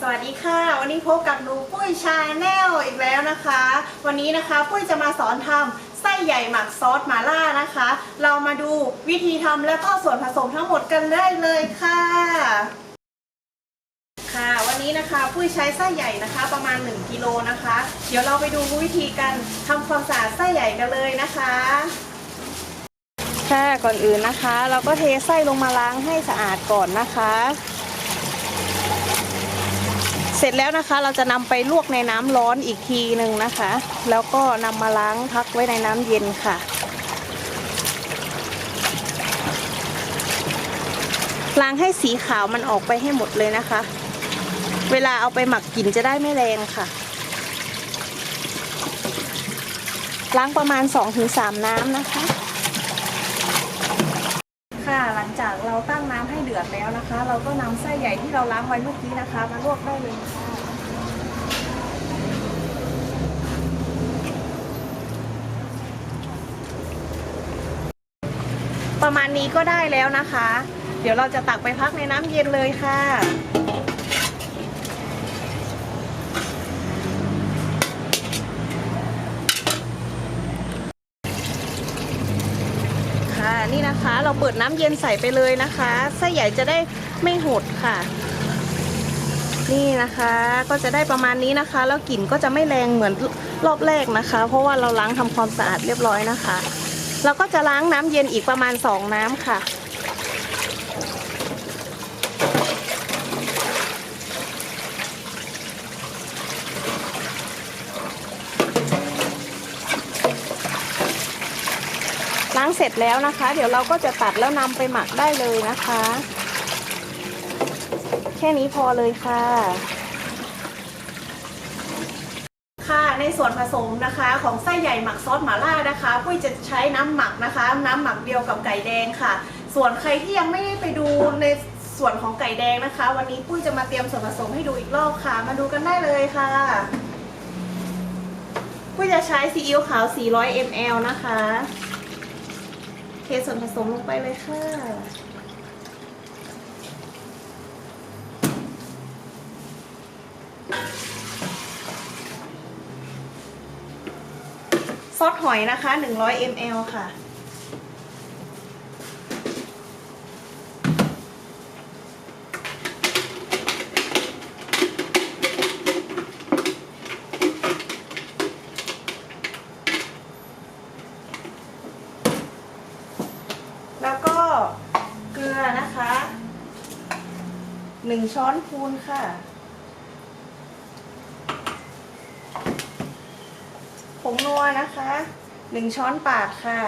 สวัสดีค่ะ วันนี้พบกับหนูปุ้ยชาแนลอีกแล้วนะคะ วันนี้นะคะปุ้ยจะมาสอนทำไส้ใหญ่หมักซอสหม่าล่านะคะ เรามาดูวิธีทำและก็ส่วนผสมทั้งหมดกันได้เลยค่ะ ค่ะ วันนี้นะคะปุ้ยใช้ไส้ใหญ่นะคะ ประมาณ 1กิโลนะคะ เดี๋ยวเราไปดูวิธีการทำความสะอาดไส้ใหญ่กันเลยนะคะค่ะก่อนอื่นนะคะ เราก็เทไส้ลงมาล้างให้สะอาดก่อนนะคะ เสร็จแล้วนะคะเราจะนำไปลวกในน้ำร้อนอีกทีหนึ่งนะคะ แล้วก็นำมาล้างพักไว้ในน้ำเย็นค่ะ ล้างให้สีขาวมันออกไปให้หมดเลยนะคะ เวลาเอาไปหมักกลิ่นจะได้ไม่แรงค่ะ ล้างประมาณ 2-3 น้ำนะคะ ลังจากเราตั้งน้ำให้เดือดแล้วนะคะ เราก็นำไส้ใหญ่ที่เราล้างไว้เมื่อกี้นะคะ มาลวกได้เลยค่ะประมาณนี้ก็ได้แล้วนะคะ เดี๋ยวเราจะตักไปพักในน้ำเย็นเลยค่ะ ค่ะนี่นะคะ เราเปิดน้ำเย็นใส่ไปเลยนะคะไส้ใหญ่จะได้ไม่หดค่ะ นี่นะคะก็จะได้ประมาณนี้นะคะ แล้วกลิ่นก็จะไม่แรงเหมือนรอบแรกนะคะ เพราะว่าเราล้างทำความสะอาดเรียบร้อยนะคะเราก็จะล้างน้ำเย็นอีกประมาณสองน้ำค่ะางเสร็จแล้วนะคะ เดี๋ยวเราก็จะตัดแล้วนำไปหมักได้เลยนะคะ แค่นี้พอเลยค่ะ ค่ะในส่วนผสมนะคะของไส้ใหญ่หมักซอสหม่าล่านะคะปุ้ยจะใช้น้ำหมักนะคะ น้ำหมักเดียวกับไก่แดงค่ะ ส่วนใครที่ยังไม่ได้ไปดูในส่วนของไก่แดงนะคะ วันนี้ปุ้ยจะมาเตรียมส่วนผสมให้ดูอีกรอบค่ะ มาดูกันได้เลยค่ะปุ้ยจะใช้ซีอิ๊วขาว 400 ml นะคะ เทส่วนผสมลงไปเลยค่ะ ซอสหอยนะคะ 100 ml ค่ะ แล้วก็เกลือนะคะ หนึ่ง ช้อนพูนค่ะ ผงนัวนะคะหนึ่งช้อนปาดค่ะ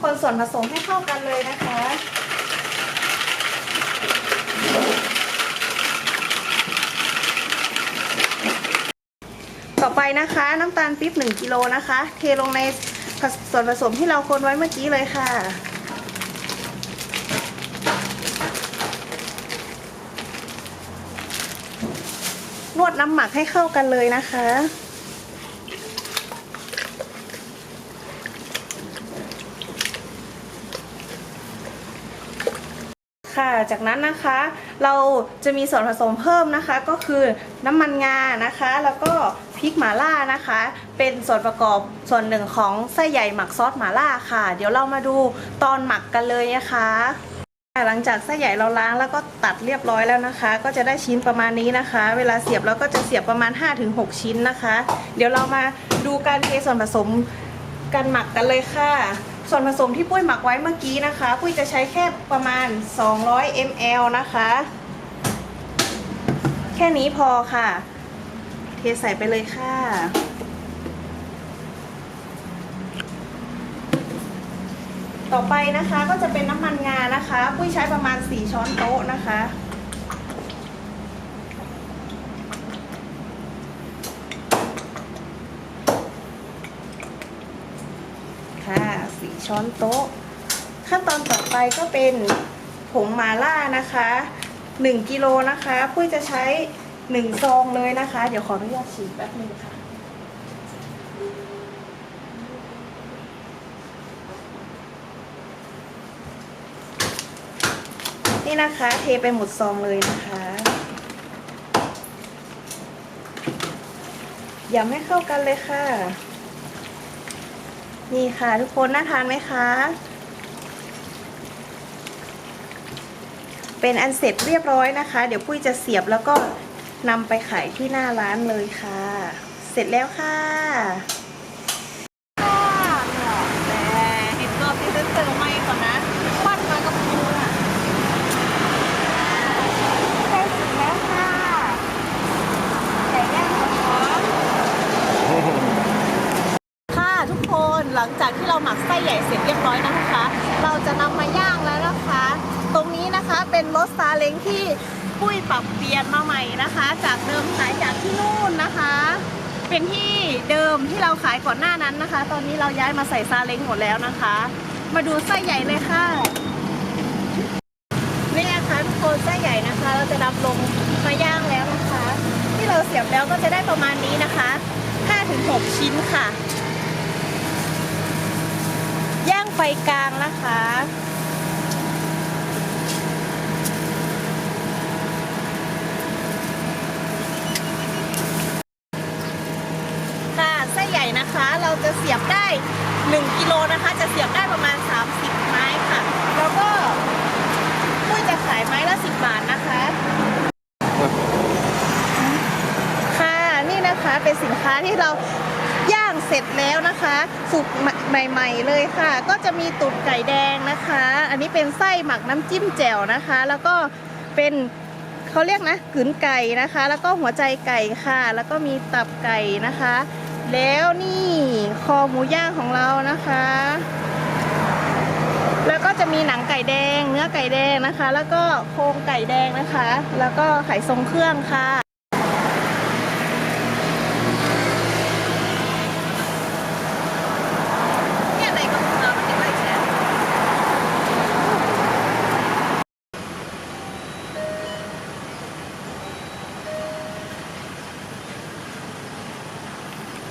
คนส่วนผสมให้เข้ากันเลยนะคะต่อไปนะคะน้ำตาลปี๊บ1กิโลนะคะ เทลงในส่วนผสมที่เราคนไว้เมื่อกี้เลยค่ะ นวดน้ำหมักให้เข้ากันเลยนะคะ ค่ะจากนั้นนะคะเราจะมีส่วนผสมเพิ่มนะคะ ก็คือน้ำมันงานะคะ แล้วก็พริกหม่าล่านะคะ เป็นส่วนประกอบส่วนหนึ่งของไส้ใหญ่หมักซอสหม่าล่าค่ะ เดี๋ยวเรามาดูตอนหมักกันเลยนะคะ หลังจากไส้ใหญ่เราล้างแล้วก็ตัดเรียบร้อยแล้วนะคะ ก็จะได้ชิ้นประมาณนี้นะคะ เวลาเสียบเราก็จะเสียบประมาณ 5-6 ชิ้นนะคะ เดี๋ยวเรามาดูการเทส่วนผสมการหมักกันเลยค่ะ ส่วนผสมที่ปุ้ยหมักไว้เมื่อกี้นะคะ ปุ้ยจะใช้แค่ประมาณ 200 ml นะคะ แค่นี้พอค่ะ เทใส่ไปเลยค่ะ ต่อไปนะคะก็จะเป็นน้ำมันงานะคะ ปุ้ยใช้ประมาณ 4 ช้อนโต๊ะนะคะ ค่ะ4ช้อนโต๊ะ ขั้นตอนต่อไปก็เป็นผงมาล่านะคะ1กิโลนะคะ ปุ้ยจะใช้ 1 ซองเลยนะคะ เดี๋ยวขออนุญาตฉีดแป๊บนึงค่ะ นี่นะคะ เทไปหมดซองเลยนะคะยำให้เข้ากันเลยค่ะ นี่ค่ะทุกคนน่าทานไหมคะ เป็นอันเสร็จเรียบร้อยนะคะ เดี๋ยวปุ้ยจะเสียบแล้วก็นำไปขายที่หน้าร้านเลยค่ะ เสร็จแล้วค่ะแต่เห็นรอบที่เติมไม่ก่อนนะปั้นมากับปูอะใกล้ถึงแล้วค่ะไก่ย่างหอมค่ะทุกคนหลังจากที่เราหมักไส้ใหญ่เสร็จเรียบร้อยแล้วนะคะ เราจะนำมาย่างแล้วนะคะ ตรงนี้นะคะ เป็นรถซาเล้งที่ปุ้ยปรับเปลี่ยนมาใหม่นะคะ จากเดิมขายจากที่นู่นนะคะ เป็นที่เดิมที่เราขายก่อนหน้านั้นนะคะ ตอนนี้เราย้ายมาใส่ซาเล้งหมดแล้วนะคะ มาดูไส้ใหญ่เลยค่ะนี่นะคะทุกคนไส้ใหญ่นะคะ เราจะนำลงมาย่างแล้วนะคะ ที่เราเสียบแล้วก็จะได้ประมาณนี้นะคะ5-6ชิ้นค่ะ ย่างไฟกลางนะคะค่ะไส้ใหญ่นะคะ เราจะเสียบได้ 1กิโลนะคะ จะเสียบได้ประมาณ 30 ไม้ค่ะ แล้วก็ปุ้ยจะขายไม้ละ 10 บาทนะคะ ค่ะนี่นะคะเป็นสินค้า ที่เราย่างเสร็จแล้วนะคะสุกใหม่ ๆ เลยค่ะ ก็จะมีตุดไก่แดงนะคะ อันนี้เป็นไส้หมักน้ำจิ้มแจ่วนะคะ แล้วก็เป็นเขาเรียกนะกึนไก่นะคะ แล้วก็หัวใจไก่ค่ะ แล้วก็มีตับไก่นะคะ แล้วนี่คอหมูย่างของเรานะคะ แล้วก็จะมีหนังไก่แดง เนื้อไก่แดงนะคะ แล้วก็โครงไก่แดงนะคะ แล้วก็ไข่ทรงเครื่องค่ะ